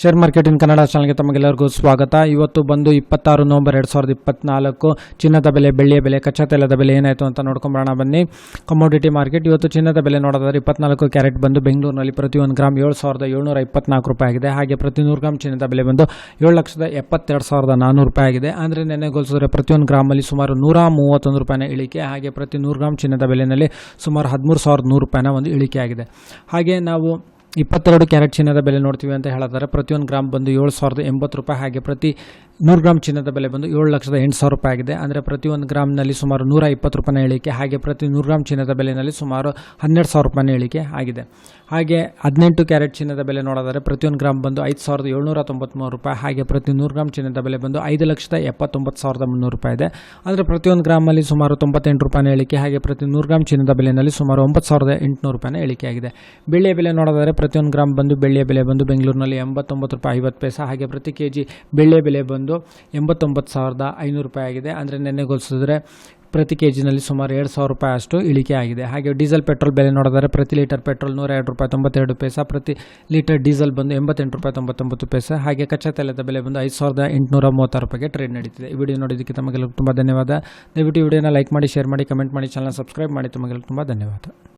Share market in Kannada ಚಾನಲ್ಗೆ ತಮಗೆಲ್ಲರಿಗೂ ಸ್ವಾಗತ. ಇವತ್ತು ಬಂದು ಇಪ್ಪತ್ತಾರು ನವಂಬರ್ ಎರಡು ಸಾವಿರದ ಇಪ್ಪತ್ನಾಲ್ಕು. ಚಿನ್ನದ ಬೆಲೆ, ಬೆಳ್ಳಿಯ ಬೆಲೆ, ಕಚ್ಚಾ ತೈಲದ ಬೆಲೆ ಏನಾಯಿತು ಅಂತ ನೋಡ್ಕೊಂಬರೋಣ, ಬನ್ನಿ. ಕಮೋಡಿಟಿ ಮಾರ್ಕೆಟ್ ಇವತ್ತು ಚಿನ್ನದ ಬೆಲೆ ನೋಡೋದಾದ್ರೆ ಇಪ್ಪತ್ನಾಲ್ಕು ಕ್ಯಾರೆಟ್ ಬಂದು ಬೆಂಗಳೂರಿನಲ್ಲಿ ಪ್ರತಿ ಒಂದು ಗ್ರಾಮ್ ಏಳು ಸಾವಿರದ ಏಳ್ನೂರ ಇಪ್ಪತ್ನಾಲ್ಕು ರೂಪಾಯಿ ಆಗಿದೆ. ಹಾಗೆ ಪ್ರತಿ ನೂರು ಗ್ರಾಮ್ ಚಿನ್ನದ ಬೆಲೆ ಬಂದು ಏಳು ಲಕ್ಷದ ಎಪ್ಪತ್ತೆರಡು ಸಾವಿರದ ನಾನ್ನೂರು ರೂಪಾಯಿ ಆಗಿದೆ. ಅಂದರೆ ನೆನೆಗೊಳಿಸಿದ್ರೆ ಪ್ರತಿಯೊಂದು ಗ್ರಾಮಲ್ಲಿ ಸುಮಾರು ನೂರ ಮೂವತ್ತೊಂದು ರೂಪಾಯಿನ ಇಳಿಕೆ, ಹಾಗೆ ಪ್ರತಿ ನೂರು ಗ್ರಾಮ್ ಚಿನ್ನದ ಬೆಲೆಯಲ್ಲಿ ಸುಮಾರು ಹದಿಮೂರು ಸಾವಿರದ ನೂರು ರೂಪಾಯಿನ ಒಂದು ಇಳಿಕೆ ಆಗಿದೆ. ಹಾಗೆ ನಾವು ಇಪ್ಪತ್ತೆರಡು ಕ್ಯಾರೆಟ್ ಚಿನ್ನದ ಬೆಲೆ ನೋಡ್ತೀವಿ ಅಂತ ಹೇಳಿದ್ರೆ. ಪ್ರತಿಯೊಂದು ಗ್ರಾಮ್ ಬಂದು ಏಳು ಸಾವಿರದ ಎಂಬತ್ತು ರೂಪಾಯಿ ಹಾಗೆ ಪ್ರತಿ ನೂರು ಗ್ರಾಮ್ ಚಿನ್ನದ ಬೆಲೆ ಬಂದು ಏಳು ಲಕ್ಷದ ಎಂಟು ಸಾವಿರ ರೂಪಾಯಿ ಆಗಿದೆ. ಅಂದರೆ ಪ್ರತಿಯೊಂದು ಗ್ರಾಮ್ನಲ್ಲಿ ಸುಮಾರು ನೂರ ಇಪ್ಪತ್ತು ರೂಪಾಯಿನ ಇಳಿಕೆ ಹಾಗೆ ಪ್ರತಿ ನೂರು ಗ್ರಾಮ್ ಚಿನ್ನದ ಬೆಲೆಯಲ್ಲಿ ಸುಮಾರು ಹನ್ನೆರಡು ಸಾವಿರ ರೂಪಾಯಿನ ಇಳಿಕೆ ಆಗಿದೆ. ಹಾಗೆ ಹದಿನೆಂಟು ಕ್ಯಾರೆಟ್ ಚಿನ್ನದ ಬೆಲೆ ನೋಡಿದರೆ ಪ್ರತಿಯೊಂದು ಗ್ರಾಮ್ ಬಂದು ಐದು ಸಾವಿರದ ಏಳ್ನೂರ ತೊಂಬತ್ತ್ಮೂರು ರೂಪಾಯಿ, ಹಾಗೆ ಪ್ರತಿ ನೂರು ಗ್ರಾಮ್ ಚಿನ್ನದ ಬೆಲೆ ಬಂದು ಐದು ಲಕ್ಷದ ಎಪ್ಪತ್ತೊಂಬತ್ತು ಸಾವಿರದ ಮುನ್ನೂರು ರೂಪಾಯಿ ಇದೆ. ಅಂದರೆ ಪ್ರತಿಯೊಂದು ಗ್ರಾಮಲ್ಲಿ ಸುಮಾರು ತೊಂಬತ್ತೆಂಟು ರೂಪಾಯಿನ ಇಳಿಕೆ ಹಾಗೆ ಪ್ರತಿ ನೂರು ಗ್ರಾಮ್ ಚಿನ್ನದ ಬೆಲೆಯಲ್ಲಿ ಸುಮಾರು ಒಂಬತ್ತು ಸಾವಿರದ ಎಂಟುನೂರು ರೂಪಾಯಿನ ಇಳಿಕೆ ಆಗಿದೆ. ಬೆಳ್ಳಿಯ ಬೆಲೆ ನೋಡಿದರೆ ಪ್ರತಿಯೊಂದು ಗ್ರಾಮ್ ಬಂದು ಬೆಳ್ಳಿಯ ಬೆಲೆ ಬಂದು ಬೆಂಗಳೂರಿನಲ್ಲಿ ಎಂಬತ್ತೊಂಬತ್ತು ರೂಪಾಯಿ ಐವತ್ತು ಪೈಸೆ, ಹಾಗೆ ಪ್ರತಿ ಕೆ ಜಿ ಬೆಳ್ಳಿಯ ಬೆಲೆ ಬಂದು ಎಂಬತ್ತೊಂಬತ್ತು ಸಾವಿರದ ಐನೂರು ರೂಪಾಯಿ ಆಗಿದೆ. ಅಂದರೆ ನೆನ್ನೆಗೊಳಿಸಿದ್ರೆ ಪ್ರತಿ ಕೆ ಜಿನಲ್ಲಿ ಸುಮಾರು ಎರಡು ಸಾವಿರ ರೂಪಾಯಿ ಅಷ್ಟು ಇಳಿಕೆ ಆಗಿದೆ. ಹಾಗೆ ಡೀಸೆಲ್ ಪೆಟ್ರೋಲ್ ಬೆಲೆ ನೋಡಿದರೆ ಪ್ರತಿ ಲೀಟರ್ ಪೆಟ್ರೋಲ್ ನೂರ ಎರಡು ರೂಪಾಯಿ ತೊಂಬತ್ತೆರಡು ಪೈಸೆ, ಪ್ರತಿ ಲೀಟರ್ ಡೀಸೆಲ್ ಬಂದು ಎಂಬತ್ತೆಂಟು ರೂಪಾಯಿ ತೊಂಬತ್ತೊಂಬತ್ತು ಪೈಸೆ, ಹಾಗೆ ಕಚ್ಚಾ ತೈಲದ ಬೆಲೆ ಬಂದು ಐದು ಸಾವಿರದ ಎಂಟುನೂರ ಮೂವತ್ತಾರು ರೂಪಾಯಿಗೆ ಟ್ರೇಡ್ ನಡೀತಿದೆ. ಈ ವಿಡಿಯೋ ನೋಡಿದ್ದಕ್ಕೆ ತಮಗೆಲ್ಲ ತುಂಬ ಧನ್ಯವಾದ. ದಯವಿಟ್ಟು ವಿಡಿಯೋನ ಲೈಕ್ ಮಾಡಿ ಶೇರ್ ಮಾಡಿ ಕಮೆಂಟ್ ಮಾಡಿ ಚಾನಲ್ ಸಬ್ಸ್ಕ್ರೈಬ್ ಮಾಡಿ. ತಮಗೆಲ್ಲ ತುಂಬ ಧನ್ಯವಾದ.